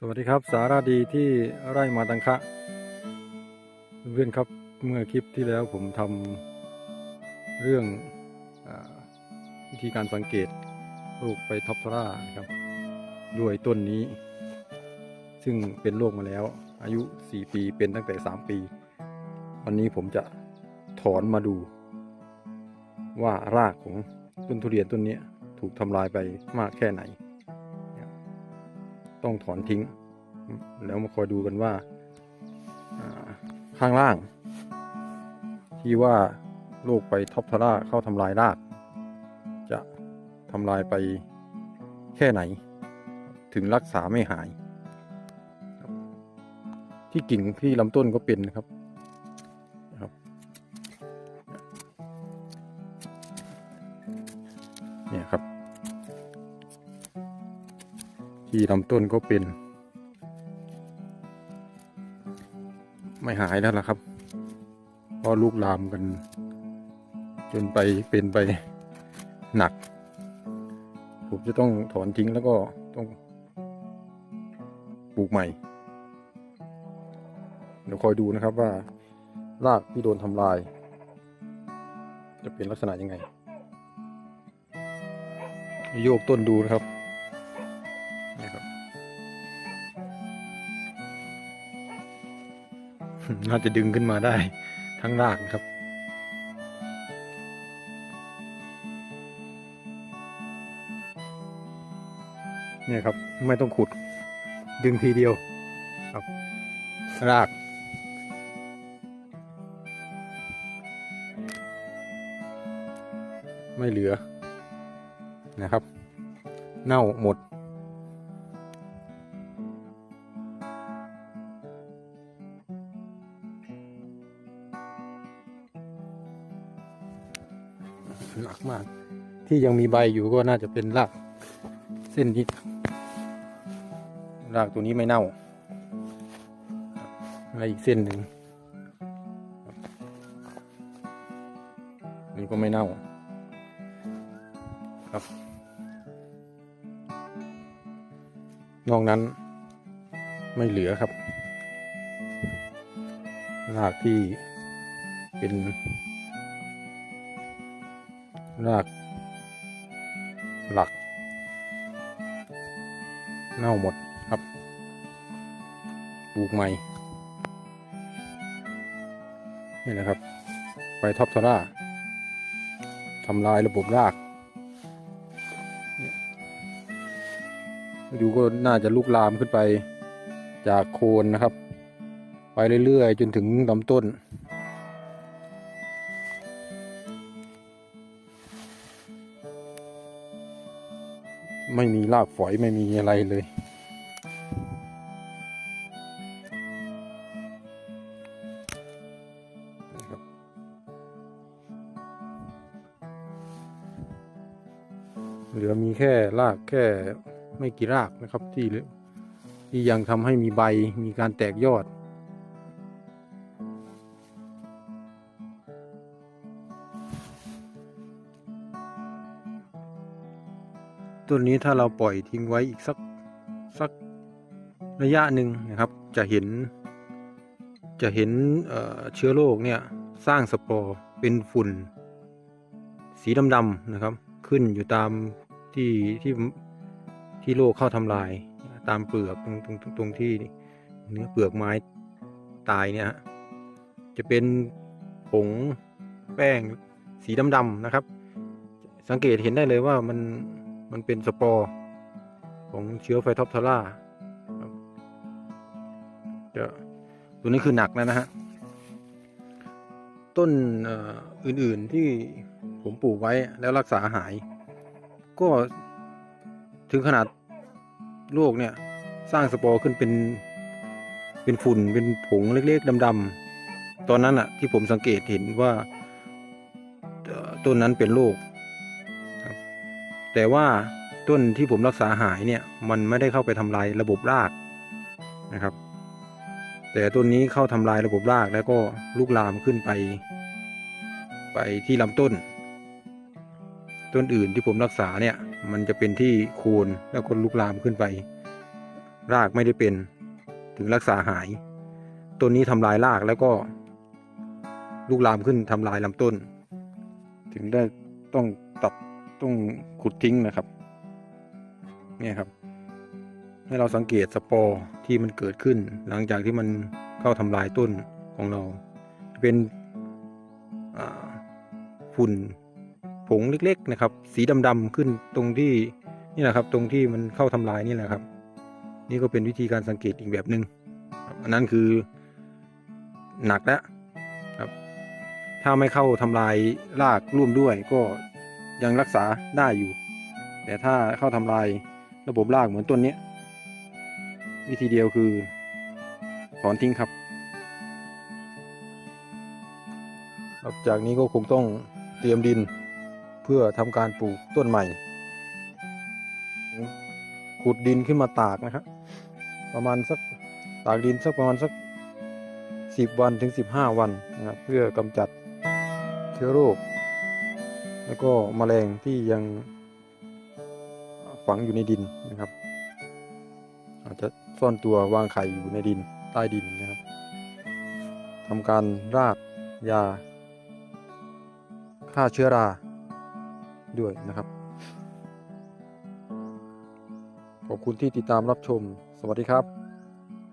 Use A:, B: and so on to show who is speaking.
A: สวัสดีครับสาราดีที่ไร่มาตังคะเพื่อนครับเมื่อคลิปที่แล้วผมทำเรื่องอวิธีการสังเกตโรคไปท็อปทรานะครับ ด้วยต้นนี้ ซึ่งเป็นโรคมาแล้ว อายุ 4 ปีเป็นตั้งแต่ 3 ปี วันนี้ผมจะถอนมาดู ว่ารากของต้นทุเรียนต้นนี้ถูกทำลายไปมากแค่ไหน ต้องถอนทิ้ง แล้วมาคอยดูกันว่าข้างล่าง ที่ว่าโรคไปท็อปทาร่าเข้าทำลายราก จะทำลายไปแค่ไหน ถึงรักษาไม่หาย ที่กิ่งที่ลำต้นก็เป็นนะครับ ที่ลำต้นก็เป็น ไม่หายแล้วล่ะครับเพราะลูกลามกัน จนไปเป็นไปหนัก ผมจะต้องถอนทิ้งแล้วก็ต้องปลูกใหม่ เดี๋ยวคอยดูนะครับว่ารากที่โดนทำลาย จะเป็นลักษณะยังไงโยกต้นดูนะครับ น่าจะดึงขึ้นมาได้ทั้งรากนะครับ เนี่ยครับไม่ต้องขุดดึงทีเดียวครับ ราก ไม่เหลือนะครับ เน่าหมด หนักมาก ที่ยังมีใบอยู่ก็น่าจะเป็นรากเส้นนี้รากตัวนี้ไม่เน่าอะไรอีกเส้นหนึ่งนี่ก็ไม่เน่า ครับ นอกนั้นไม่เหลือครับรากที่เป็น รากหลัก เน่าหมดครับปลูกใหม่ นี่นะครับ ไปท็อปซาร่าทำลายระบบรากดูก็น่าจะลุกลามขึ้นไปจากโคนนะครับ ไปเรื่อยๆ จนถึงลำต้น ไม่มีรากฝอยไม่มีอะไรเลย เหลือมีแค่รากแค่ไม่กี่รากนะครับที่ที่ยังทำให้มีใบมีการแตกยอด ต้นนี้ถ้าเราปล่อยทิ้งไว้อีกสักสักระยะหนึ่งนะครับ จะเห็น จะเห็นเเชื้อโรคเนี่ยสร้างสปอร์เป็นฝุ่น สีดำๆนะครับ ขึ้นอยู่ตามที่ที่ที่โรคเข้าทำลาย ตามเปลือกตรงตรงตรงตรงที่เนื้อเปลือกไม้ตายเนี่ยฮะจะเป็นผงแป้งสีดำๆนะครับ สังเกตเห็นได้เลยว่ามัน มันเป็นสปอร์ของเชื้อไฟท็อปทาร่าครับจะตัวนี้คือหนักแล้วนะฮะ ต้นอื่นๆที่ผมปลูกไว้แล้วรักษาหาย ก็ถึงขนาดโรคเนี่ย สร้างสปอร์ขึ้นเป็น เป็นฝุ่นเป็นผงเล็กๆดำๆตอนนั้นอะที่ผมสังเกตเห็นว่าต้นนั้นเป็นโรค แต่ว่าต้นที่ผมรักษาหายเนี่ยมันไม่ได้เข้าไปทำลายระบบรากนะครับ แต่ต้นนี้เข้าทำลายระบบรากแล้วก็ลุกลามขึ้นไป ไปที่ลำต้น ต้นอื่นที่ผมรักษาเนี่ยมันจะเป็นที่โคนแล้วก็ลุกลามขึ้นไป รากไม่ได้เป็นถึงรักษาหาย ต้นนี้ทำลายรากแล้วก็ลูกลามขึ้นทำลายลำต้น ถึงได้ต้องตัด ต้องขุดทิ้งนะครับ เนี่ยครับ ให้เราสังเกตสปอร์ที่มันเกิดขึ้น หลังจากที่มันเข้าทำลายต้นของเรา เป็นฝุ่นผงเล็ก ๆ นะครับ สีดำๆขึ้นตรงที่นี่แหละครับ ตรงที่มันเข้าทำลายนี่แหละครับ นี่ก็เป็นวิธีการสังเกตอีกแบบหนึ่งอันนั้นคือหนักแล้วครับ ถ้าไม่เข้าทำลายรากร่วมด้วยก็ ยังรักษาได้อยู่ แต่ถ้าเข้าทำลายระบบรากเหมือนต้นเนี้ วิธีเดียวคือ ถอนทิ้งครับครับจากนี้ก็คงต้องเตรียมดินเพื่อทำการปลูกต้นใหม่ ขุดดินขึ้นมาตากนะครับประมาณสักตากดินสักประมาณสักสิบวันถึงสิบห้าวันนะครับเพื่อกำจัดเชื้อโรค แล้วก็แมลงที่ยังฝังอยู่ในดินนะครับ อาจจะซ่อนตัววางไข่อยู่ในดินใต้ดินนะครับทำการราดยาฆ่าเชื้อราด้วยนะครับ ขอบคุณที่ติดตามรับชม สวัสดีครับ